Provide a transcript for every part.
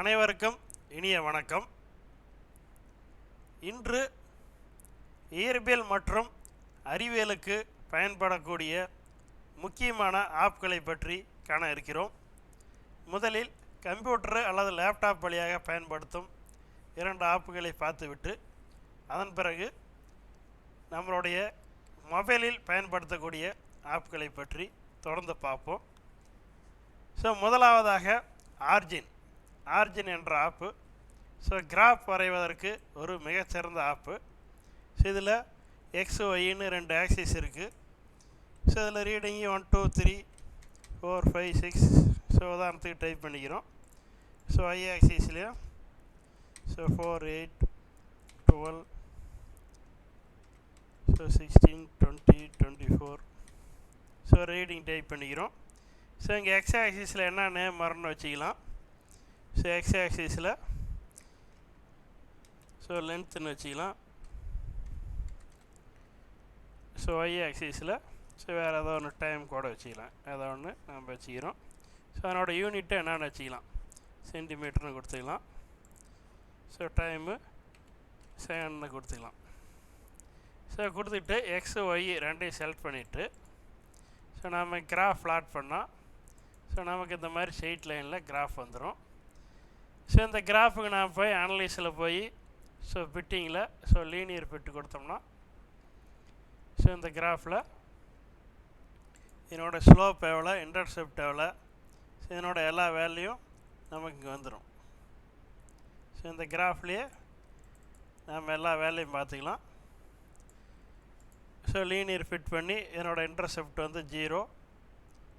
அனைவருக்கும் இனிய வணக்கம். இன்று இயற்பியல் மற்றும் அறிவியலுக்கு பயன்படக்கூடிய முக்கியமான ஆப்களை பற்றி காண இருக்கிறோம். முதலில் கம்ப்யூட்டர் அல்லது லேப்டாப் வழியாக பயன்படுத்தும் இரண்டு ஆப்புகளை பார்த்துவிட்டு அதன் பிறகு நம்மளுடைய மொபைலில் பயன்படுத்தக்கூடிய ஆப்களை பற்றி தொடர்ந்து பார்ப்போம். ஸோ முதலாவதாக ஆர்ஜின் ஆர்ஜின் என்ற ஆப்பு. ஸோ கிராஃப் வரைவதற்கு ஒரு மிகச்சிறந்த ஆப்பு. ஸோ இதில் எக்ஸ் ஒயின்னு ரெண்டு ஆக்சிஸ் இருக்குது ஸோ இதில் reading one two three four five six so உதாரணத்துக்கு டைப் பண்ணிக்கிறோம். ஸோ ஐ ஆக்சிஸ்லேயும் so four eight twelve so sixteen twenty twenty four so reading type பண்ணிக்கிறோம். ஸோ இங்கே எக்ஸ் ஆக்சிஸில் என்னென்ன நேம் வச்சுக்கலாம். ஸோ எக்ஸ் ஆக்சிஸில் ஸோ லென்த்துன்னு வச்சுக்கலாம். ஸோ ஒய் ஆக்சிஸில் ஸோ வேறு ஏதோ ஒன்று டைம் கூட வச்சுக்கலாம். ஏதோ ஒன்று நம்ம வச்சுக்கிறோம். ஸோ அதனோட யூனிட்டு என்னென்னு வச்சுக்கலாம். சென்டிமீட்டர்னு கொடுத்துக்கலாம். ஸோ டைமு செகண்ட்னு கொடுத்துக்கலாம். ஸோ கொடுத்துட்டு எக்ஸ் ஒய் ரெண்டையும் செலக்ட் பண்ணிவிட்டு ஸோ நாம் கிராஃப் பிளாட் பண்ணால் ஸோ நமக்கு இந்த மாதிரி ஸ்ட்ரெயிட் லைனில் கிராஃப் வந்துடும் ஸோ இந்த கிராஃபுக்கு நான் போய் அனலைஸில் போய் ஸோ பிட்டிங்கில் ஸோ லீனியர் ஃபிட்டு கொடுத்தோம்னா ஸோ இந்த கிராஃபில் இதனோட ஸ்லோப் எவ்வளோ இன்டர்செப்ட் எவ்வளோ ஸோ இதனோட எல்லா வேல்யூயும் நமக்கு இங்கே வந்துடும் ஸோ இந்த கிராஃப்லேயே நம்ம எல்லா வேலையும் பார்த்துக்கலாம். ஸோ லீனியர் ஃபிட் பண்ணி என்னோடய இன்டர்செப்ட் வந்து ஜீரோ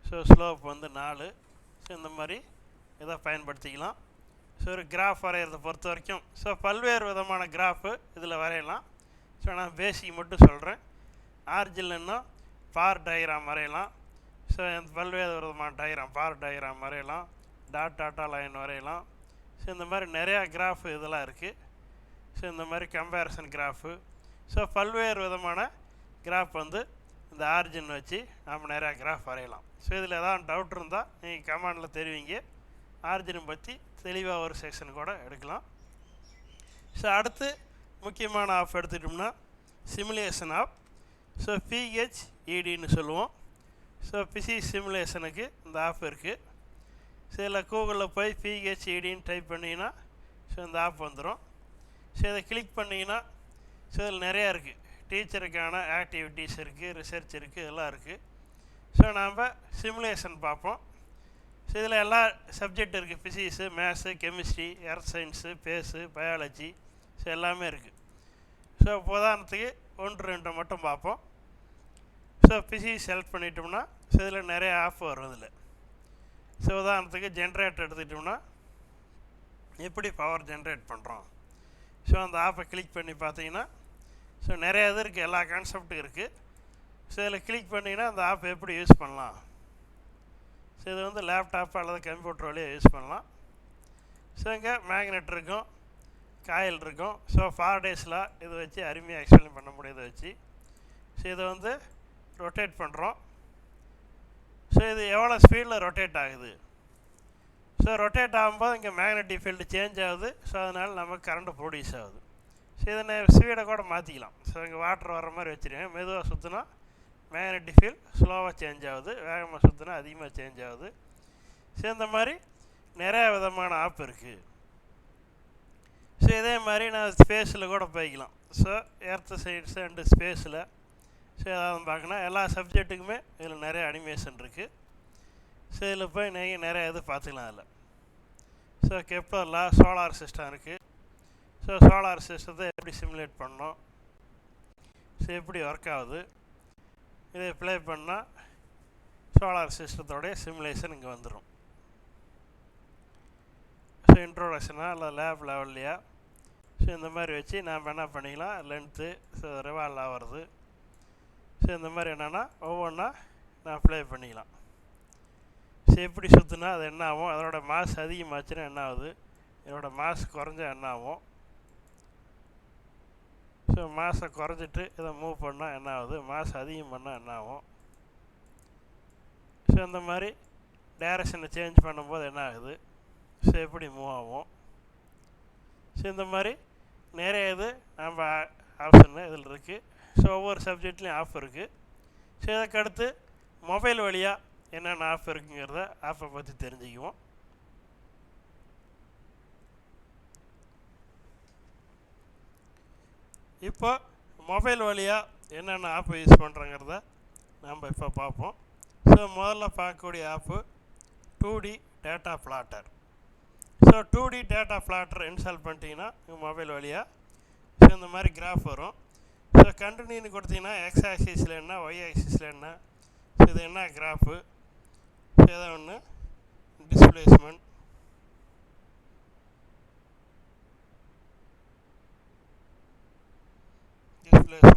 ஸோ ஸ்லோப் வந்து நாலு. ஸோ இந்த மாதிரி இதை பயன்படுத்திக்கலாம். ஸோ ஒரு கிராஃப் வரைகிறத பொறுத்த வரைக்கும். ஸோ பல்வேறு விதமான கிராஃபு இதில் வரையலாம். ஸோ நான் பேசிக் மட்டும் சொல்கிறேன் ஆர்ஜில்னா பார் டயக்ராம் வரையலாம். ஸோ பல்வேறு விதமான டயக்ராம் பார் டயக்ராம் வரையலாம். டாட் டாட்டா லைன் வரையலாம். ஸோ இந்த மாதிரி நிறையா கிராஃபு இதெல்லாம் இருக்குது ஸோ இந்த மாதிரி கம்பேரிசன் கிராஃபு ஸோ பல்வேறு விதமான கிராஃப் வந்து இந்த ஆரிஜின் வச்சு நம்ம நிறையா கிராஃப் வரையலாம். ஸோ இதில் ஏதாவது டவுட் இருந்தால் நீங்கள் கமாண்டில் தெரிவிங்க. ஆரிஜினை பற்றி தெளிவாக ஒரு செக்ஷன் கூட எடுக்கலாம். ஸோ அடுத்து முக்கியமான ஆஃப் எடுத்துட்டோம்னா சிமுலேஷன் ஆஃப் ஸோ பிஹெச் இடின்னு சொல்லுவோம். ஸோ பிசி சிமுலேஷனுக்கு இந்த ஆப் இருக்குது ஸோ இதில் கூகுளில் போய் பிஹெச் இடின்னு டைப் பண்ணிங்கன்னா ஸோ இந்த ஆப் வந்துடும் ஸோ இதை கிளிக் பண்ணிங்கன்னா ஸோ இதில் நிறையா இருக்குது டீச்சருக்கான ஆக்டிவிட்டீஸ் இருக்குது ரிசர்ச் இருக்குது எல்லாம் இருக்குது ஸோ நாம் சிமுலேஷன் பார்ப்போம். ஸோ இதில் எல்லா சப்ஜெக்ட் இருக்குது physics maths chemistry earth science base biology so எல்லாமே இருக்குது ஸோ உதாரணத்துக்கு ஒன்று ரெண்டு மட்டும் பார்ப்போம். ஸோ ஃபிசிக்ஸ் செலக்ட் பண்ணிட்டோம்னா ஸோ இதில் நிறைய ஆஃப் வரும் இதில். ஸோ உதாரணத்துக்கு ஜென்ரேட்டர் எடுத்துக்கிட்டோம்னா எப்படி பவர் ஜென்ரேட் பண்ணுறோம் ஸோ அந்த ஆப்பை கிளிக் பண்ணி பார்த்தீங்கன்னா ஸோ நிறைய இது இருக்குது எல்லா கான்செப்ட்டும் இருக்குது ஸோ இதில் கிளிக் பண்ணிங்கன்னா அந்த ஆப் எப்படி யூஸ் பண்ணலாம்? ஸோ இது வந்து லேப்டாப் அல்லது கம்ப்யூட்டர் வழியாக யூஸ் பண்ணலாம். ஸோ இங்கே மேக்னெட் இருக்கும். காயில் இருக்கும். ஸோ ஃபார் டேஸில் இதை வச்சு அருமையாக எக்ஸ்பிளைன் பண்ண முடியாத வச்சு. ஸோ இதை வந்து ரொட்டேட் பண்ணுறோம் ஸோ இது எவ்வளோ ஸ்பீடில் ரொட்டேட் ஆகுது? ஸோ ரொட்டேட் ஆகும்போது இங்கே மேக்னெட்டிக் ஃபீல்டு சேஞ்ச் ஆகுது. ஸோ அதனால் நமக்கு கரண்ட்டு ப்ரொடியூஸ் ஆகுது. ஸோ இதை ஸ்பீடை கூட மாற்றிக்கலாம் ஸோ இங்கே வாட்டர் வர மாதிரி வச்சுருக்கேன் மெதுவாக சுற்றினா மேக்னெட்டிக் ஃபீல் ஸ்லோவாக சேஞ்ச் ஆகுது. வேகமாக சுற்றினா அதிகமாக சேஞ்ச் ஆகுது. ஸோ இந்த மாதிரி நிறையா விதமான ஆப் இருக்குது ஸோ இதே மாதிரி நான் ஸ்பேஸில் கூட போய்க்கலாம். ஸோ எர்த்து சைட்ஸ் அண்டு ஸ்பேஸில் ஸோ ஏதாவது பார்க்கணும். எல்லா சப்ஜெக்ட்டுக்குமே இதில் நிறைய அனிமேஷன் இருக்குது ஸோ இதில் போய் நீங்கள் நிறைய இது பார்த்துக்கலாம் அதில். ஸோ கெப்லரில் சோலார் சிஸ்டம் இருக்குது ஸோ சோலார் சிஸ்டத்தை எப்படி சிமுலேட் பண்ணோம் ஸோ எப்படி ஒர்க் ஆகுது? இதை ப்ளே பண்ணால் சோலார் சிஸ்டத்தோடைய சிமுலேஷன் இங்கே வந்துடும் ஸோ இன்ட்ரோடக்ஷனாக இல்லை லேப் லெவல்லையா ஸோ இந்த மாதிரி வச்சு நாம் என்ன பண்ணிக்கலாம்? லென்த்து ஸோ ரிவால்வ் ஆகிறது ஸோ இந்த மாதிரி என்னென்னா ஒவ்வொன்றா நான் ப்ளே பண்ணிக்கலாம். ஸோ எப்படி சுற்றுனா அது என்ன ஆகும்? அதோடய மாஸ் அதிகமாச்சுன்னா என்ன ஆகுது? இதோட மாஸ் குறைஞ்சா என்ன ஆகும்? ஸோ மாஸை குறைஞ்சிட்டு இதை மூவ் பண்ணால் என்ன ஆகுது? மாதம் அதிகம் பண்ணால் என்ன ஆகும்? ஸோ இந்த மாதிரி டேரக்ஷனை சேஞ்ச் பண்ணும்போது என்ன ஆகுது? ஸோ எப்படி மூவ் ஆகும்? ஸோ இந்த மாதிரி நிறைய இது நம்ம ஆப்ஷன் இதில் இருக்குது ஸோ ஒவ்வொரு சப்ஜெக்ட்லேயும் ஆஃப் இருக்குது ஸோ இதற்கடுத்து மொபைல் வழியாக என்னென்ன ஆஃப் இருக்குங்கிறத ஆப்பை பற்றி தெரிஞ்சுக்குவோம். இப்போ மொபைல் வழியாக என்னென்ன ஆப்பு யூஸ் பண்ணுறங்கிறத நம்ம இப்போ பார்ப்போம். ஸோ முதல்ல பார்க்கக்கூடிய app two D data plotter so two D data plotter install பண்ணிட்டீங்கன்னா மொபைல் வழியாக ஸோ இந்த மாதிரி கிராஃப் வரும். ஸோ கண்டினியூன்னு கொடுத்தீங்கன்னா எக்ஸ் ஆக்சிஸில் என்ன ஒய் ஆக்சிஸில் என்ன? ஸோ இது என்ன கிராஃபு ஸோ ஏதோ ஒன்று டிஸ்பிளேஸ்மெண்ட்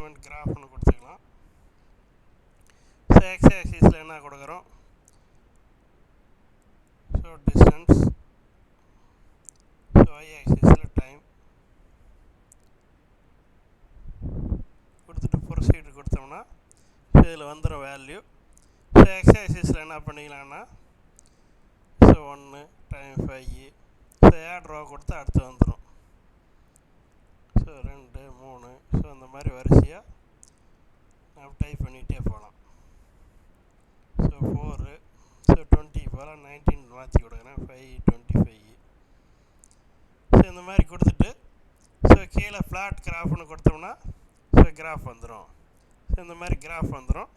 டிஸ்பிளேஸ்மெண்ட் கிராஃப்னு கொடுத்துக்கலாம். ஸோ எக்ஸ் ஆக்சிஸில் என்ன கொடுக்குறோம்? ஸோ டிஸ்டன்ஸ் ஸோ ஐ ஆக்சிஸில் டைம் கொடுத்துட்டு ப்ரொசீடு கொடுத்தோம்னா ஸோ இதில் வந்துடும் வேல்யூ ஸோ எக்ஸ் ஆக்சிஸில் என்ன பண்ணிக்கலாம்னா ஸோ ஒன்று time five so eight row கொடுத்து அடுத்து வந்துடும் ஸோ ரெண்டு மூணு. ஸோ அந்த மாதிரி வரிசையாக நம்ம டைப் பண்ணிகிட்டே போகலாம் ஸோ ஃபோரு ஸோ டுவெண்ட்டி போல் நைன்டீன் மாற்றி கொடுக்குறேன். ஃபைவ் டுவெண்ட்டி ஃபைவ் ஸோ இந்த மாதிரி கொடுத்துட்டு ஸோ கீழே ஃப்ளாட் கிராஃப்னு கொடுத்தோம்னா ஸோ கிராஃப் வந்துடும் ஸோ இந்த மாதிரி கிராஃப் வந்துடும்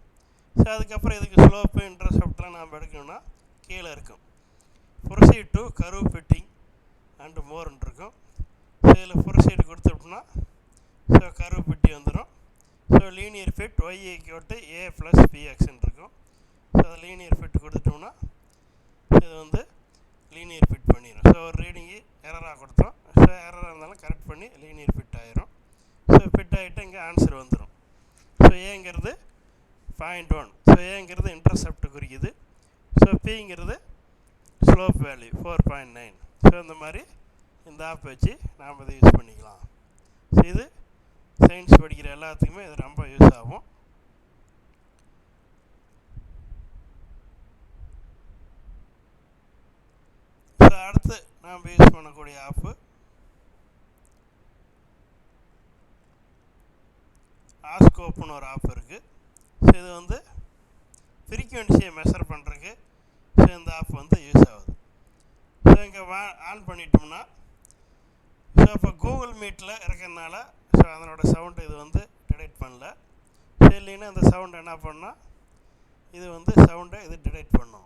ஸோ அதுக்கப்புறம் இதுக்கு ஸ்லோப்பு இன்டர்செப்ட்லாம் நாம் எடுக்கணும்னா கீழே இருக்கும். Proceed to curve fitting and மோர்னு இருக்கும். ஸோ இதில் சைடு கொடுத்தோம்னா ஸோ கருவு பெட்டி வந்துடும் so linear fit Y equal A plus பிஎக்ஸ்ன்னு இருக்கும். ஸோ அதை லீனியர் ஃபிட் கொடுத்துட்டோம்னா இது வந்து லீனியர் ஃபிட் பண்ணிடும் ஸோ ஒரு ரீடிங்கு எரராக கொடுத்தோம். ஸோ எரராக இருந்தாலும் கரெக்ட் பண்ணி லீனியர் ஃபிட் ஆயிரும். ஸோ ஃபிட் ஆகிட்டு இங்கே ஆன்சர் வந்துடும் ஸோ ஏங்கிறது பாயிண்ட் ஒன் ஸோ ஏங்கிறது இன்டர்செப்ட் குறிக்குது. ஸோ பிங்கிறது slope value four point nine so இந்த மாதிரி இந்த ஆப் வச்சு நாம் இதை யூஸ் பண்ணிக்கலாம். ஸோ இது சயின்ஸ் படிக்கிற எல்லாத்துக்குமே இது ரொம்ப யூஸ் ஆகும். ஸோ அடுத்து நாம் யூஸ் பண்ணக்கூடிய ஆப்பு ஆஸ்கோப்னு ஒரு ஆப் இருக்குது ஸோ இது வந்து ஃப்ரீக்குவென்சியை மெஷர் பண்ணுறதுக்கு ஸோ இந்த ஆப் வந்து யூஸ் ஆகுது. ஸோ இங்கே வா ஆன் பண்ணிட்டோம்னா ஸோ இப்போ கூகுள் மீட்டில் இருக்கிறதுனால ஸோ அதனோட சவுண்டு இது வந்து டிடெக்ட் பண்ணல. சரி இல்லைன்னா அந்த சவுண்ட் என்ன பண்ணால் இது வந்து சவுண்டை இது டிடெக்ட் பண்ணும்.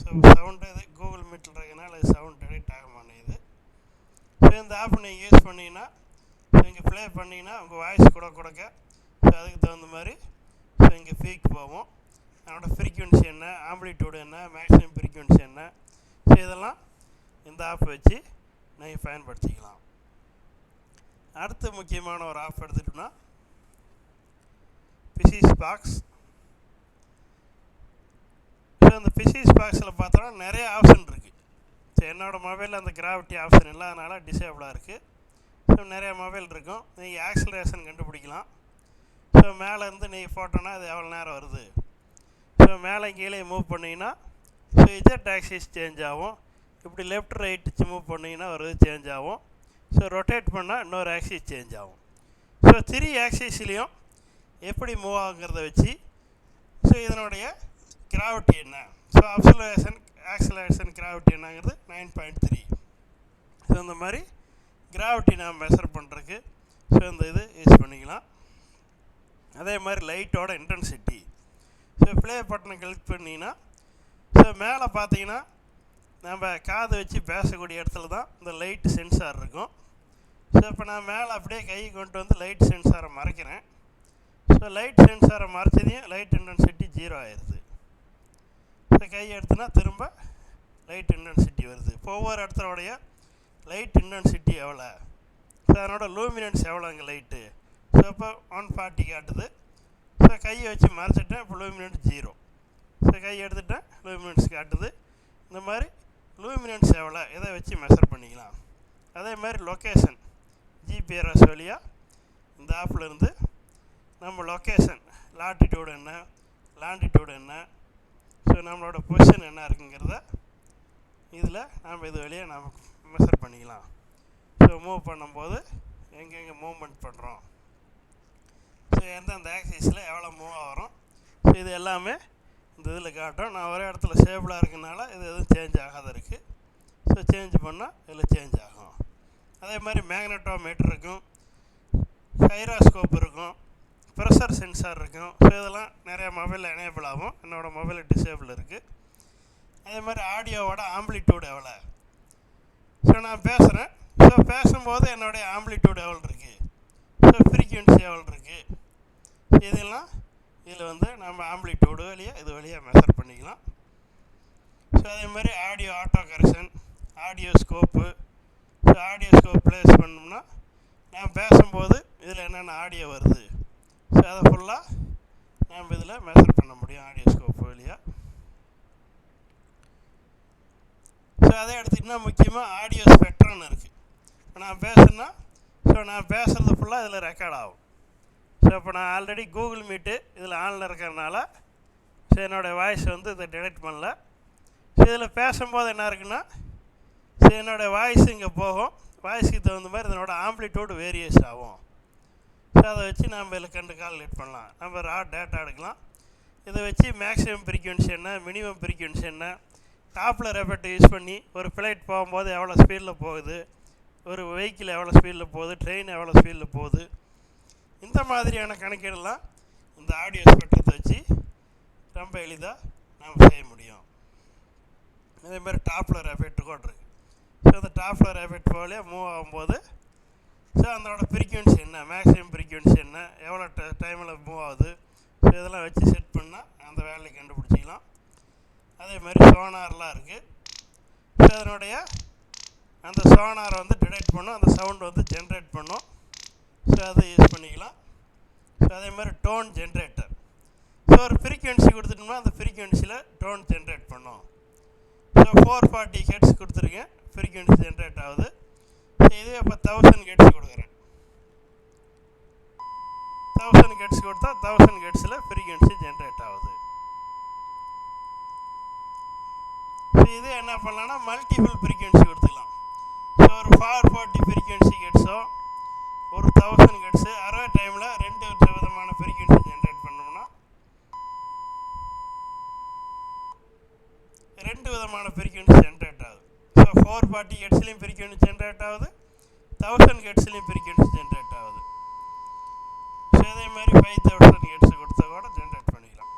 ஸோ சவுண்டு இது கூகுள் மீட்டில் இருக்கிறதுனால இது சவுண்ட் டிடெக்ட் ஆக மாட்டேங்குது. ஸோ இந்த ஆப் நீங்கள் யூஸ் பண்ணிங்கன்னா ஸோ இங்கே ப்ளே பண்ணிங்கன்னா உங்கள் வாய்ஸ் கூட கொடுக்க ஸோ அதுக்கு தகுந்த மாதிரி ஸோ இங்கே ஃபீக் போவோம் அதோடய ஃப்ரீக்குவென்சி என்ன ஆம்பிளிடியூடு என்ன மேக்ஸிமம் ஃப்ரீக்குவென்சி என்ன ஸோ இதெல்லாம் இந்த ஆப் வச்சு நீங்கள் பயன்படுத்திக்கலாம். அடுத்து முக்கியமான ஒரு ஆப் எடுத்துட்டோம்னா பிசிஸ் பாக்ஸ் ஸோ அந்த பிசிஸ் பாக்ஸில் பார்த்தோன்னா நிறைய ஆப்ஷன் இருக்குது ஸோ என்னோடய மொபைலில் அந்த கிராவிட்டி ஆப்ஷன் இல்லாதனால டிசேபிளாக இருக்குது ஸோ நிறைய மொபைல் இருக்கும். நீங்கள் ஆக்சலரேஷன் கண்டுபிடிக்கலாம். ஸோ மேலேருந்து நீங்கள் ஃபோட்டோனா அது எவ்வளோ நேரம் வருது? ஸோ மேலே கீழே மூவ் பண்ணிங்கன்னா ஸோ இதே ஆக்சிஸ் சேஞ்ச் ஆகும். இப்படி லெஃப்ட் ரைட் மூவ் பண்ணிங்கன்னா ஒரு சேஞ்ச் ஆகும். ஸோ ரொட்டேட் பண்ணால் இன்னொரு ஆக்சிஸ் சேஞ்ச் ஆகும். ஸோ த்ரீ ஆக்சிஸ்லேயும் எப்படி மூவ் ஆகுங்கிறத வச்சு ஸோ இதனுடைய கிராவிட்டி என்ன? ஸோ அப்சலேஷன் ஆக்சலேஷன் கிராவிட்டி என்னங்கிறது நைன் பாயிண்ட் த்ரீ ஸோ இந்த மாதிரி கிராவிட்டி நாம் மெஷர் பண்ணுறதுக்கு ஸோ இந்த இது யூஸ் பண்ணிக்கலாம். அதே மாதிரி லைட்டோட இன்டென்சிட்டி ஸோ ப்ளே பட்டனை கிளிக் பண்ணிங்கன்னா ஸோ மேலே பார்த்தீங்கன்னா நம்ம காது வச்சு பேசக்கூடிய இடத்துல தான் இந்த லைட் சென்சார் இருக்கும். ஸோ இப்போ நான் மேலே அப்படியே கை கொண்டு வந்து லைட் சென்சாரை மறைக்கிறேன். ஸோ லைட் சென்சாரை மறைச்சதையும் லைட் இன்டென்சிட்டி ஜீரோ ஆயிடுது. ஸோ கை எடுத்துனா திரும்ப லைட் இன்டென்சிட்டி வருது. இப்போ ஒவ்வொரு இடத்துலோடைய லைட் இன்டென்சிட்டி எவ்வளோ ஸோ அதனோட லூமினன்ஸ் எவ்வளோங்க லைட்டு ஸோ இப்போ ஒன் ஃபார்ட்டி காட்டுது. ஸோ கையை வச்சு மறைச்சிட்டேன் இப்போ லூமினன்ட் ஜீரோ ஸோ கையை எடுத்துட்டேன் லூமினன்ஸ் காட்டுது. இந்த மாதிரி லூமினன்ஸ் எவ்வளோ இதை வச்சு மெஷர் பண்ணிக்கலாம்? அதே மாதிரி லொக்கேஷன் ஜிபிஆர்எஸ் வழியாக இந்த ஆப்பில் இருந்து நம்ம லொக்கேஷன் லாட்டிடியூடு என்ன லாண்டிடியூடு என்ன? ஸோ நம்மளோட பொசிஷன் என்ன இருக்குங்கிறத இதில் நாம் இது வழியாக நாம் மெஷர் பண்ணிக்கலாம். ஸோ மூவ் பண்ணும்போது எங்கெங்கே மூவ்மெண்ட் பண்ணுறோம் எந்தெந்த ஆக்சிஸில் எவ்வளோ மூவ் வரும். ஸோ இது எல்லாமே இந்த இதில் காட்டும் நான் ஒரே இடத்துல ஸ்டேபிளாக இருக்கனால இது எதுவும் சேஞ்ச் ஆகாத இருக்குது ஸோ சேஞ்ச் பண்ணால் இதில் சேஞ்ச் ஆகும். அதே மாதிரி மேக்னட்டோமீட்டர் இருக்கும். ஹைராஸ்கோப் இருக்கும். ப்ரெஷர் சென்சார் இருக்கும். ஸோ இதெல்லாம் நிறையா மொபைலில் எனேபிள் ஆகும். என்னோடய மொபைலில் டிசேபிள் இருக்குது அதே மாதிரி ஆடியோவோட ஆம்பிளிடியூட் எவ்வளோ ஸோ நான் பேசுகிறேன் ஸோ பேசும்போது என்னுடைய ஆம்பிளிடியூட் எவ்வளோ இருக்குது ஸோ ஃப்ரீக்வன்சி எவ்வளோ இருக்குது இதெல்லாம் இதில் வந்து நம்ம ஆம்பிளிடியூடு வழியாக இது வழியாக மெஷர் பண்ணிக்கலாம். ஸோ அதே மாதிரி audio auto correction audio scope so audio scope place பண்ணோம்னா நான் பேசும்போது இதில் என்னென்ன ஆடியோ வருது? ஸோ அதை ஃபுல்லாக நாம் இதில் மெஷர் பண்ண முடியும் ஆடியோ ஸ்கோப் வழியாக ஸோ அதே அடுத்து முக்கியமாக ஆடியோ ஸ்பெக்ட்ரம்னு இருக்குது இப்போ நான் பேசுனா ஸோ நான் பேசுகிறது ஃபுல்லாக இதில் ரெக்கார்ட் ஆகும். ஸோ இப்போ நான் ஆல்ரெடி கூகுள் மீட்டு இதில் ஆனில் இருக்கிறனால ஸோ என்னோடய வாய்ஸ் வந்து இதை டிடெக்ட் பண்ணல. ஸோ இதில் பேசும்போது என்ன இருக்குன்னா ஸோ என்னோடய வாய்ஸ் இங்கே போகும். வாய்ஸுக்கு தகுந்த மாதிரி இதனோட ஆம்ப்ளிடியூடு வேரியஸ் ஆகும். ஸோ அதை வச்சு நம்ம இதில் கண்டு கால்குலேட் பண்ணலாம். நம்ம ரா டேட்டா எடுக்கலாம். இதை வச்சு மேக்ஸிமம் ஃப்ரீக்வன்சி என்ன மினிமம் ஃப்ரீக்வன்சி என்ன டாப்பில் ரெபர்ட் யூஸ் பண்ணி ஒரு ஃப்ளைட் போகும்போது எவ்வளோ ஸ்பீடில் போகுது ஒரு வெஹிக்கிள் எவ்வளோ ஸ்பீடில் போகுது ட்ரெயின் எவ்வளோ ஸ்பீடில் போகுது இந்த மாதிரியான கணக்கீடெல்லாம் இந்த ஆடியோ ஸ்பெக்ட்ரத்தை வச்சு ரொம்ப எளிதாக நாம் செய்ய முடியும். அதே மாதிரி எஃபெக்ட் கூட இருக்குது ஸோ அந்த டாப்லர் எஃபெக்ட் போலே மூவ் ஆகும்போது ஸோ அதனோட ஃப்ரீக்வன்சி என்ன? மேக்ஸிமம் ஃப்ரீக்வன்சி என்ன? எவ்வளோ ட டைமில் மூவ் ஆகுது? ஸோ இதெல்லாம் வச்சு செட் பண்ணால் அந்த வேலையை கண்டுபிடிச்சிக்கலாம். அதே மாதிரி சோனார்லாம் இருக்குது ஸோ அதனுடைய அந்த சோனாரை வந்து டிடெக்ட் பண்ணும். அந்த சவுண்ட் வந்து ஜென்ரேட் பண்ணும். ஸோ அதை யூஸ் பண்ணிக்கலாம். ஸோ அதே மாதிரி டோன் ஜென்ரேட்டர் ஸோ ஒரு ஃப்ரீக்வன்சி கொடுத்துட்டோம்னா அந்த ஃப்ரீக்வன்சியில் டோன் ஜென்ரேட் பண்ணும் ஸோ ஃபோர் ஃபார்ட்டி ஹெட்ஸ் கொடுத்துருக்கேன். ஃப்ரீக்வன்சி ஜென்ரேட் ஆகுது. ஸோ இதே இப்போ தௌசண்ட் ஹெட்ஸ் கொடுக்குறேன். தௌசண்ட் ஹெட்ஸ் கொடுத்தா தௌசண்ட் ஹெட்ஸில் ஃப்ரீக்வன்சி ஜென்ரேட் ஆகுது. ஸோ இது என்ன பண்ணலாம்னா மல்டிபிள் ஃப்ரீக்வன்சி கொடுத்துக்கலாம். ஸோ ஒரு ஃபார் ஃபார்ட்டி ஃப்ரீக்வன்சி ஹெட்ஸோ ஒரு தௌசண்ட் கட்ஸு அரை டைமில் ரெண்டு விதமான ஃப்ரீக்வன்சி ஜென்ரேட் பண்ணோம்னா ரெண்டு விதமான ஃப்ரீக்வன்சி ஜென்ரேட் ஆகுது. ஸோ ஃபோர் ஃபார்ட்டி ஹெட்ஸ்லேயும் ஃப்ரீக்வன்சி ஜென்ரேட் ஆகுது தௌசண்ட் ஹெட்ஸ்லேயும் ஃப்ரீக்வன்சி ஜென்ரேட் ஆகுது. ஸோ இதே மாதிரி ஃபைவ் தௌசண்ட் ஹெட்ஸ் கொடுத்தா கூட ஜென்ரேட் பண்ணிக்கலாம்.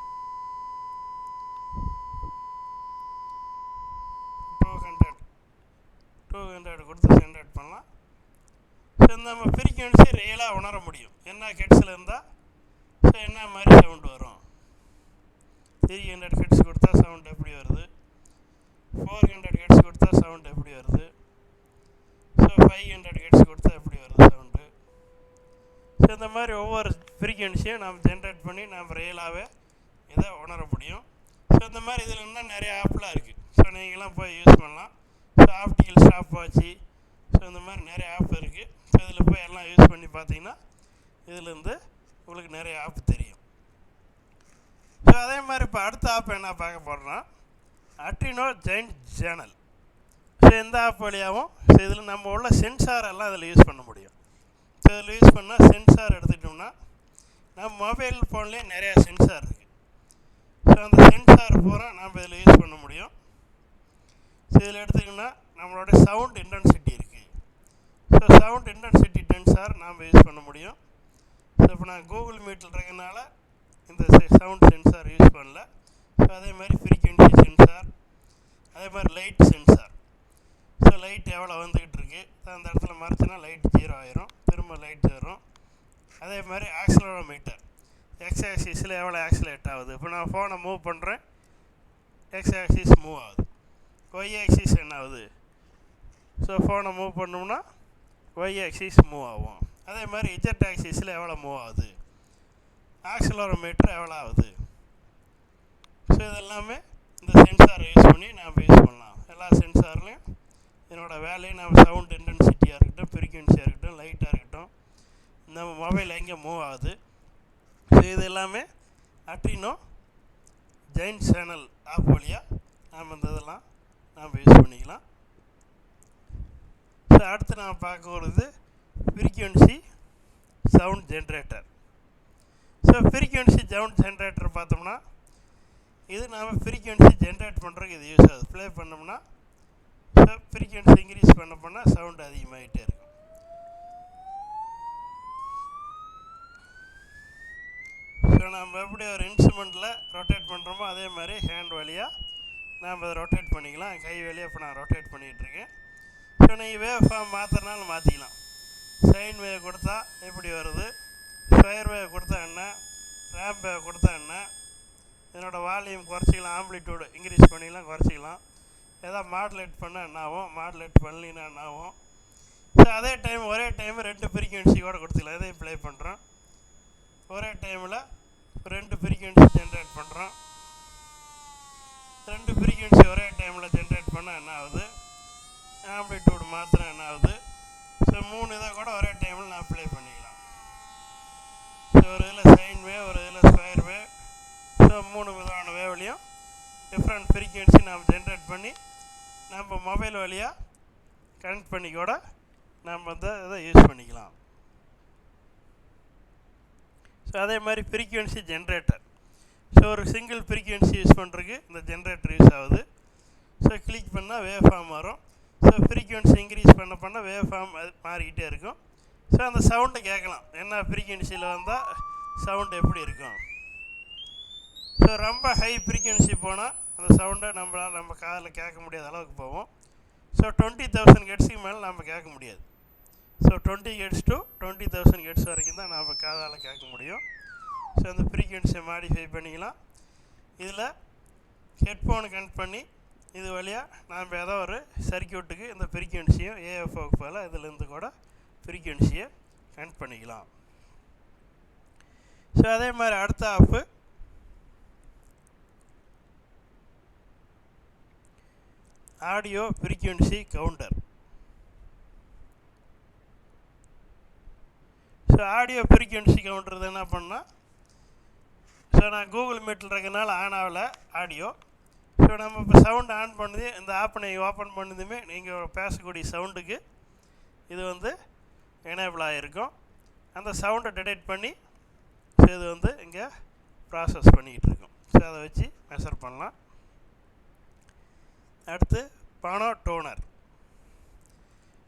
டூ ஹண்ட்ரட் டூ ஹண்ட்ரட் கொடுத்து ஜென்ரேட் பண்ணலாம். நம்ம ஃப்ரீக்வன்சி ரியலாக உணர முடியும். என்ன ஹெட்ஸில் இருந்தால் ஸோ என்ன மாதிரி சவுண்ட் வரும்? த்ரீ ஹண்ட்ரட் ஹெட்ஸ் கொடுத்தா சவுண்ட் எப்படி வருது? ஃபோர் ஹண்ட்ரட் ஹெட்ஸ் கொடுத்தா சவுண்ட் எப்படி வருது? ஸோ ஃபைவ் ஹண்ட்ரட் ஹெட்ஸ் கொடுத்தா எப்படி வருது சவுண்டு ஸோ இந்த மாதிரி ஒவ்வொரு ஃப்ரீக்வன்சியும் நாம் ஜென்ரேட் பண்ணி நாம் ரியலாகவே இதை உணர முடியும். ஸோ இந்த மாதிரி இதில் இன்னும் நிறைய ஆப்லாம் இருக்குது ஸோ நீங்களாம் போய் யூஸ் பண்ணலாம். So optical stopwatch so இந்த மாதிரி நிறைய ஆப் இருக்குது ஸோ இதில் போய் எல்லாம் யூஸ் பண்ணி பார்த்தீங்கன்னா இதுலேருந்து உங்களுக்கு நிறைய ஆப் தெரியும். ஸோ அதே மாதிரி இப்போ அடுத்த ஆப் என்ன பார்க்க போகிறோன்னா அட்ரினோ ஜெயின்ட் ஜேனல் ஸோ இந்த ஆப் வழியாகவும் ஸோ இதில் நம்ம உள்ள சென்சார் எல்லாம் இதில் யூஸ் பண்ண முடியும். ஸோ இதில் யூஸ் பண்ணால் சென்சார் எடுத்துக்கிட்டோம்னா நம்ம மொபைல் ஃபோன்லேயே நிறையா சென்சார் இருக்குது ஸோ அந்த சென்சார் பூரா நம்ம இதில் யூஸ் பண்ண முடியும். ஸோ இதில் எடுத்துக்கிட்டோம்னா நம்மளோட சவுண்ட் இன்டென்சிட்டி இருக்குது ஸோ சவுண்ட் இன்டென்சிட்டி டென்சார் நாம் யூஸ் பண்ண முடியும். ஸோ இப்போ நான் கூகுள் மீட்டில் இருக்கனால இந்த சவுண்ட் சென்சார் யூஸ் பண்ணல. ஸோ அதே மாதிரி ஃப்ரீக்வன்சி சென்சார் அதே மாதிரி லைட் சென்சார் ஸோ லைட் எவ்வளோ வந்துக்கிட்டு இருக்கு? அந்த இடத்துல மறைச்சினா லைட் ஜீரோ ஆயிரும். திரும்ப லைட் வரும். அதே மாதிரி ஆக்சிலரோமீட்டர் எக்ஸ் ஆக்சிஸில் எவ்வளோ ஆக்சிலேட் ஆகுது? இப்போ நான் ஃபோனை மூவ் பண்ணுறேன் எக்ஸ் ஆக்சிஸ் மூவ் ஆகுது. ஒய் ஆக்சிஸ் என்ன ஆகுது? ஸோ ஃபோனை மூவ் பண்ணோம்னா ஒய் ஆக்சிஸ் மூவ் ஆகும். அதே மாதிரி இஜெட் ஆக்சிஸில் எவ்வளோ மூவ் ஆகுது? ஆக்சிலரோமீட்டர் எவ்வளோ ஆகுது ஸோ இதெல்லாமே இந்த சென்சாரை யூஸ் பண்ணி நாம் யூஸ் பண்ணலாம். எல்லா சென்சார்லேயும் என்னோடய வேலையை நம்ம சவுண்ட் இன்டென்சிட்டியாக இருக்கட்டும் ஃப்ரீக்வன்சியாக இருக்கட்டும் லைட்டாக இருக்கட்டும் நம்ம மொபைல் எங்கே மூவ் ஆகுது? ஸோ இது எல்லாமே அட்ரினோ ஜெயின் சேனல் ஆப் வழியாக நாம் இந்த இதெல்லாம் நாம் யூஸ் பண்ணிக்கலாம். ஸோ அடுத்து நாம் பார்க்க போகிறது frequency sound generator so frequency sound generator பார்த்தோம்னா இது நாம் ஃப்ரீக்குவென்சி ஜென்ரேட் பண்ணுறதுக்கு இது யூஸ் ஆகுது. ப்ளே பண்ணோம்னா ஸோ ஃப்ரீக்குவென்சி இன்க்ரீஸ் பண்ண பண்ணால் சவுண்ட் அதிகமாகிட்டே இருக்கும். ஸோ நம்ம எப்படி ஒரு இன்ஸ்ட்ருமெண்ட்டில் ரொட்டேட் பண்ணுறோமோ அதே மாதிரி ஹேண்ட் வழியாக நாம் அதை ரொட்டேட் பண்ணிக்கலாம். கை வழியாக இப்போ நான் ரொட்டேட் பண்ணிகிட்ருக்கேன் இத்தனை நீங்கள் வேவ் ஃபார்ம் மாற்றினாலும் மாற்றிக்கலாம் சைன் வேவ் கொடுத்தா எப்படி வருது? ஸ்கொயர் வேவ் கொடுத்தா என்ன? ரேம்ப் வேவ் கொடுத்தா என்ன? இதனோடய வால்யூம் குறைச்சிக்கலாம் ஆம்ப்ளிடியூடு இன்க்ரீஸ் பண்ணிக்கலாம் குறைச்சிக்கலாம். ஏதாவது மாடுலேட் பண்ணால் என்ன ஆகும் மாடுலேட் பண்ணலின்னா என்ன ஆகும் ஸோ அதே டைம் ஒரே டைம் ரெண்டு ஃப்ரீக்வன்சி கூட கொடுத்துக்கலாம். இதையும் ப்ளே பண்ணுறோம் ஒரே டைமில் ரெண்டு ஃப்ரீக்வன்சி ஜென்ரேட் பண்ணுறோம் ரெண்டு ஃப்ரீக்வன்சி ஒரே டைமில் ஜென்ரேட் பண்ணால் என்ன ஆகுது? ஆம்ப்ளிடியூட் மாத்திரம் என்ன ஆகுது? ஸோ மூணு இதை கூட ஒரே டைமில் நான் அப்ளை பண்ணிக்கலாம். ஸோ ஒரு இதில் சைன் வேவ் ஒரு இதில் ஸ்கொயர் வேவ் ஸோ மூணு விதமான வேவ்லையும் டிஃப்ரெண்ட் ஃப்ரீக்குவென்சி நாம் ஜென்ரேட் பண்ணி நம்ம மொபைல் வழியாக கனெக்ட் பண்ணி கூட நம்ம வந்து இதை யூஸ் பண்ணிக்கலாம். ஸோ அதே மாதிரி ஃப்ரீக்குவென்சி ஜென்ரேட்டர் ஸோ ஒரு சிங்கிள் ஃப்ரீக்குவென்சி யூஸ் பண்ணுறதுக்கு இந்த ஜென்ரேட்டர் யூஸ் ஆகுது. ஸோ கிளிக் பண்ணால் வேவ் ஃபார்ம் வரும். ஸோ ஃப்ரீக்வன்சி இன்க்ரீஸ் பண்ண பண்ண வேவ் ஃபார்ம் மாறிக்கிட்டே இருக்கும். ஸோ அந்த சவுண்டை கேட்கலாம். என்ன ஃப்ரீக்வன்சியில் வந்தால் சவுண்டு எப்படி இருக்கும்? ஸோ ரொம்ப ஹை ஃப்ரீக்வன்சி போனால் அந்த சவுண்டை நம்மளால் நம்ம காதில் கேட்க முடியாத அளவுக்கு போவோம் ஸோ டுவெண்ட்டி தௌசண்ட் கெட்ஸுக்கு மேலே நம்ம கேட்க முடியாது. So twenty hertz to twenty thousand hertz வரைக்கும் தான் நம்ம காதால் கேட்க முடியும். ஸோ அந்த ஃப்ரீக்வன்சியை மாடிஃபை பண்ணிக்கலாம். இதில் ஹெட்ஃபோனை கனெக்ட் பண்ணி இது வழியாக நாம் ஏதோ ஒரு சர்க்கியூட்டுக்கு இந்த ஃப்ரீக்வன்சியும் ஏஎஃப்ஓக்கு போல் இதுலேருந்து கூட ஃப்ரீக்வன்சியை கனெக்ட் பண்ணிக்கலாம். ஸோ அதே மாதிரி அடுத்த app audio frequency counter so audio frequency counter என்ன பண்ணால் ஸோ நான் கூகுள் மீட்டில் இருக்கனால ஆன் ஆகலை ஆடியோ ஸோ நம்ம இப்போ சவுண்ட் ஆன் பண்ணுது இந்த ஆப்பனை ஓப்பன் பண்ணதுமே நீங்கள் பேசக்கூடிய சவுண்டுக்கு இது வந்து எனேபிள் ஆகிருக்கும் அந்த சவுண்டை டிடெக்ட் பண்ணி ஸோ இது வந்து இங்கே ப்ராசஸ் பண்ணிக்கிட்டு இருக்கோம். ஸோ அதை வச்சு மெஷர் பண்ணலாம். அடுத்து பானோ டோனர்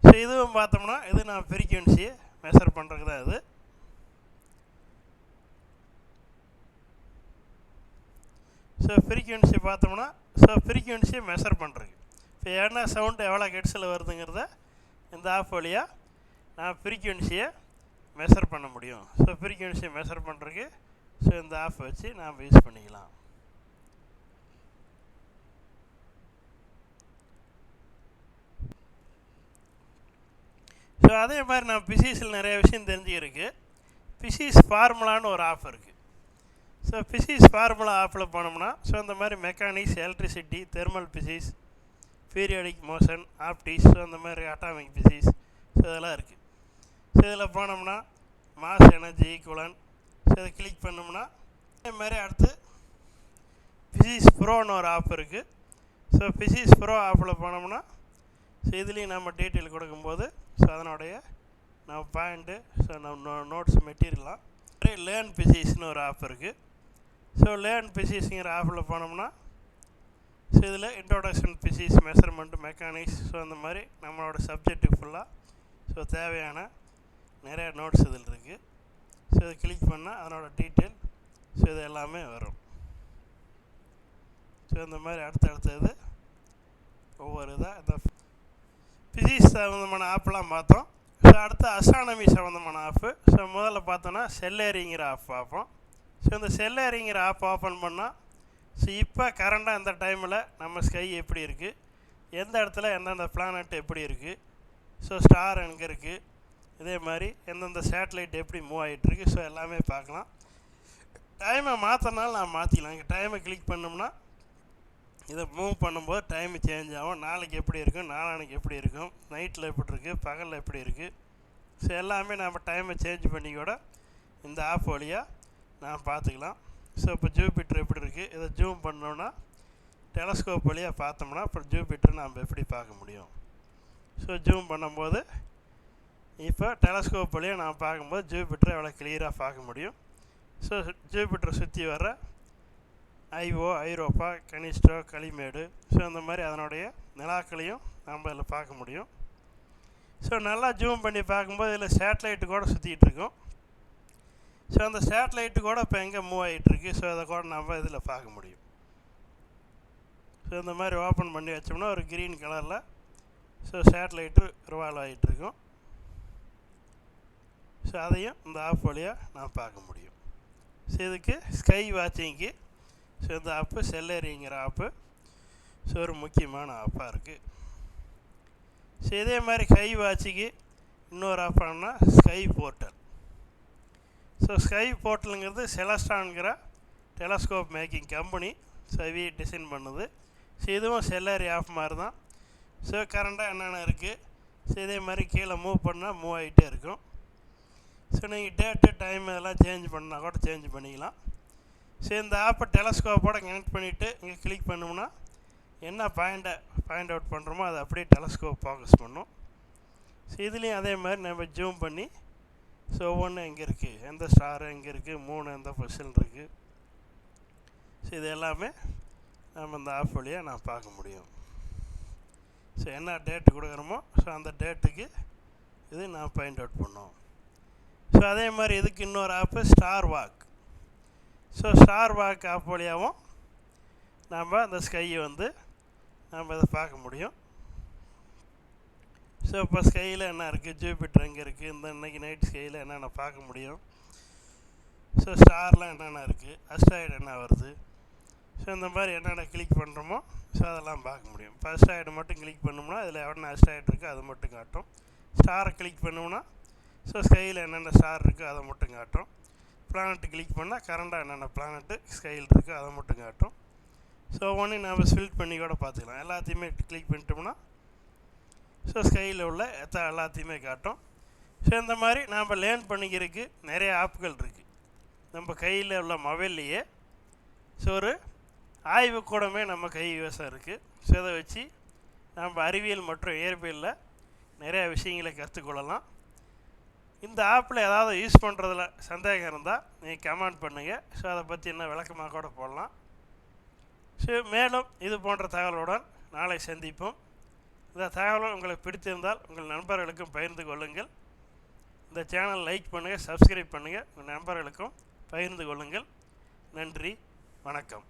ஸோ இதுவும் பார்த்தோம்னா இது நான் ஃப்ரீக்வன்சியை மெஷர் பண்ணுறதுக்கு தான் இது. ஸோ ஃப்ரீக்வன்சி பார்த்தோம்னா ஸோ ஃப்ரீக்வன்சியை மெஷர் பண்ணுறதுக்கு இப்போ என்ன சவுண்டு எவ்வளோ கெட்ஸில் வருதுங்கிறத இந்த ஆப் வழியாக நான் ஃப்ரீக்வன்சியை மெஷர் பண்ண முடியும். ஸோ ஃப்ரீக்வன்சியை மெஷர் பண்ணுறதுக்கு ஸோ இந்த ஆப் வச்சு நாம் யூஸ் பண்ணிக்கலாம். ஸோ அதே மாதிரி நான் பிசிஸில் நிறைய விஷயம் தெரிஞ்சுக்கிருக்கு. பிசிஸ் ஃபார்முலான்னு ஒரு ஆஃப் இருக்குது ஸோ பிசிஸ் ஃபார்முலா ஆப்பில் போனோம்னா ஸோ இந்த மாதிரி mechanics electricity thermal physics periodic motion optics so அந்த மாதிரி அட்டாமிக் பிசிஸ் ஸோ இதெல்லாம் இருக்குது ஸோ இதில் போனோம்னா மாஸ் எனர்ஜி ஈக்குவலன் ஸோ இதை கிளிக் பண்ணோம்னா அதே மாதிரி அடுத்து பிசிஸ் ப்ரோன்னு ஒரு ஆப் இருக்குது ஸோ பிசிஸ் ப்ரோ ஆப்பில் போனோம்னா ஸோ இதுலேயும் நம்ம டீட்டெயில் கொடுக்கும்போது ஸோ அதனுடைய நம்ம பாயிண்ட்டு ஸோ நம்ம நோட்ஸ் மெட்டீரியலாம் லேர்ன் பிசிஸ்னு ஒரு ஆப் இருக்குது ஸோ லேர்ன் பிசிஸுங்கிற ஆப்பில் போனோம்னா ஸோ இதில் introduction physics measurement mechanics so அந்த மாதிரி நம்மளோட சப்ஜெக்ட்டுக்கு ஃபுல்லாக ஸோ தேவையான நிறைய நோட்ஸ் இதில் இருக்குது ஸோ இதை கிளிக் பண்ணால் அதனோட டீட்டெயில் ஸோ இது எல்லாமே வரும். ஸோ இந்த மாதிரி அடுத்தடுத்தது ஒவ்வொரு இதாக இந்த பிசிக்ஸ் சம்மந்தமான ஆப்லாம் பார்த்தோம். ஸோ அடுத்து அஸ்ட்ரானமி சம்மந்தமான ஆப்பு ஸோ முதல்ல பார்த்தோன்னா செல்லேரிங்கிற ஆப் பார்ப்போம். ஸோ இந்த செல்லேரிங்கிற ஆப் ஓப்பன் பண்ணால் ஸோ இப்போ கரண்டாக இந்த டைமில் நம்ம ஸ்கை எப்படி இருக்குது எந்த இடத்துல எந்தெந்த பிளானட் எப்படி இருக்குது ஸோ ஸ்டார் எங்கே இருக்குது இதே மாதிரி எந்தெந்த சேட்டலைட் எப்படி மூவ் ஆகிட்டுருக்கு ஸோ எல்லாமே பார்க்கலாம். டைமை மாற்றினாலும் நான் மாற்றிக்கலாம் இங்கே டைமை கிளிக் பண்ணோம்னா இதை மூவ் பண்ணும்போது டைம் சேஞ்ச் ஆகும். நாளைக்கு எப்படி இருக்கும்? நாளானைக்கு எப்படி இருக்கும்? நைட்டில் எப்படி இருக்குது பகலில் எப்படி இருக்குது ஸோ எல்லாமே நம்ம டைமை சேஞ்ச் பண்ணி கூட இந்த ஆப் வழியாக நாம் பார்த்துக்கலாம். ஸோ இப்போ ஜூபிட்டர் எப்படி இருக்குது இதை ஜூம் பண்ணோன்னா டெலஸ்கோப் வழியாக பார்த்தோம்னா அப்புறம் ஜூபிட்டர் நாம் எப்படி பார்க்க முடியும்? ஸோ ஜூம் பண்ணும்போது இப்போ டெலஸ்கோப் வழியாக நான் பார்க்கும்போது ஜூபிட்டரை எவ்வளோ கிளியராக பார்க்க முடியும். ஸோ ஜூபிட்டரை சுற்றி வர Io Europa Callisto Ganymede so இந்த மாதிரி அதனுடைய நிலாக்களையும் நம்ம இதில் பார்க்க முடியும். ஸோ நல்லா ஜூம் பண்ணி பார்க்கும்போது இதில் சேட்டலைட்டு கூட சுற்றிட்டு இருக்கோம். ஸோ அந்த சேட்டலைட்டு கூட இப்போ எங்கே மூவ் ஆகிட்டுருக்கு ஸோ அதை கூட நம்ம இதில் பார்க்க முடியும். ஸோ இந்த மாதிரி ஓப்பன் பண்ணி வச்சோம்னா ஒரு க்ரீன் கலரில் ஸோ சேட்டலைட்டு ரிவால்வ் ஆகிட்டுருக்கும் ஸோ அதையும் இந்த ஆப் வழியாக நான் பார்க்க முடியும். ஸோ இதுக்கு ஸ்கை வாட்சிங்க்கு ஸோ இந்த ஆப்பு செல்லரிங்கிற ஆப்பு ஸோ ஒரு முக்கியமான ஆப்பாக இருக்குது ஸோ இதே மாதிரி கை வாட்சிக்கு இன்னொரு ஆப்பானா ஸ்கை போர்ட்டல் ஸோ ஸ்கை போர்ட்டலுங்கிறது செலஸ்டான்கிற டெலஸ்கோப் மேக்கிங் கம்பெனி செவி டிசைன் பண்ணுது. ஸோ இதுவும் செல்லரி ஆஃப் மாதிரி தான். ஸோ கரண்டாக என்னென்ன இருக்குது ஸோ இதே மாதிரி கீழே மூவ் பண்ணால் மூவ் ஆகிட்டே இருக்கும். ஸோ நீங்கள் டேட்டு டைம் இதெல்லாம் சேஞ்ச் பண்ணால் கூட சேஞ்ச் பண்ணிக்கலாம். ஸோ இந்த ஆப்பை டெலஸ்கோப்போட கனெக்ட் பண்ணிவிட்டு இங்கே கிளிக் பண்ணோம்னா என்ன பாயிண்ட்டை பாயிண்ட் அவுட் பண்ணுறோமோ அதை அப்படியே டெலஸ்கோப் ஃபோக்கஸ் பண்ணும். ஸோ இதுலேயும் அதே மாதிரி நம்ம ஜூம் பண்ணி ஸோ ஒன்று எங்கே இருக்குது எந்த ஸ்டார் எங்கே இருக்குது மூணு எந்த பொசிஷன் இருக்குது ஸோ இது எல்லாமே நம்ம இந்த ஆப் வழியாக நான் பார்க்க முடியும். ஸோ என்ன டேட்டு கொடுக்குறோமோ ஸோ அந்த டேட்டுக்கு இது நான் பாயிண்ட் அவுட் பண்ணோம். ஸோ அதே மாதிரி இதுக்கு இன்னொரு app star walk so star walk app வழியாகவும் நாம் அந்த ஸ்கையை வந்து நம்ம இதை பார்க்க முடியும். ஸோ இப்போ ஸ்கையில் என்ன இருக்குது ஜூபிட்டர் எங்கே இருக்குது இந்த இன்னைக்கு நைட் ஸ்கையில் என்னென்ன பார்க்க முடியும்? ஸோ ஸ்டார்லாம் என்னென்ன இருக்குது அஸ்டாய்டு என்ன வருது? ஸோ இந்த மாதிரி என்னென்ன கிளிக் பண்ணுறோமோ ஸோ அதெல்லாம் பார்க்க முடியும். இப்போ அஸ்டாய்டு மட்டும் கிளிக் பண்ணோம்னா அதில் எவ்வளோ அஸ்டாய்டு இருக்குது அது மட்டும் காட்டும். ஸ்டாரை கிளிக் பண்ணோம்னா ஸோ ஸ்கையில் என்னென்ன ஸ்டார் இருக்குது அதை மட்டும் காட்டும். பிளானட்டு கிளிக் பண்ணால் கரண்டாக என்னென்ன பிளானட்டு ஸ்கையில் இருக்குது அதை மட்டும் காட்டும். ஸோ ஒன்று நம்ம ஸ்பில்ட் பண்ணி கூட பார்த்துக்கலாம். எல்லாத்தையுமே கிளிக் பண்ணிட்டோம்னா ஸோ ஸ்கையில் உள்ள எத்த எல்லாத்தையுமே காட்டும். ஸோ இந்த மாதிரி நாம் லேர்ன் பண்ணிக்கிறதுக்கு நிறைய ஆப்புகள் இருக்குது நம்ம கையில் உள்ள மொபைல்லையே. ஸோ ஒரு ஆய்வுக்கூடமே நம்ம கை விவசாயம் இருக்குது ஸோ இதை வச்சு நம்ம அறிவியல் மற்றும் இயற்பியலில் நிறையா விஷயங்களை கற்றுக்கொள்ளலாம் இந்த ஆப்பில் ஏதாவது யூஸ் பண்ணுறதுல சந்தேகம் இருந்தால் நீங்கள் கமெண்ட் பண்ணுங்கள் ஸோ அதை பற்றி என்ன விளக்கமாக கூட போடலாம். ஸோ மேலும் இது போன்ற தகவலுடன் நாளை சந்திப்போம். இந்த தகவல் உங்களுக்கு பிடித்திருந்தால் உங்கள் நண்பர்களுக்கும் பகிர்ந்து கொள்ளுங்கள். இந்த சேனல் லைக் பண்ணுங்கள் சப்ஸ்கிரைப் பண்ணுங்கள் உங்கள் நண்பர்களுக்கும் பகிர்ந்து கொள்ளுங்கள். நன்றி வணக்கம்.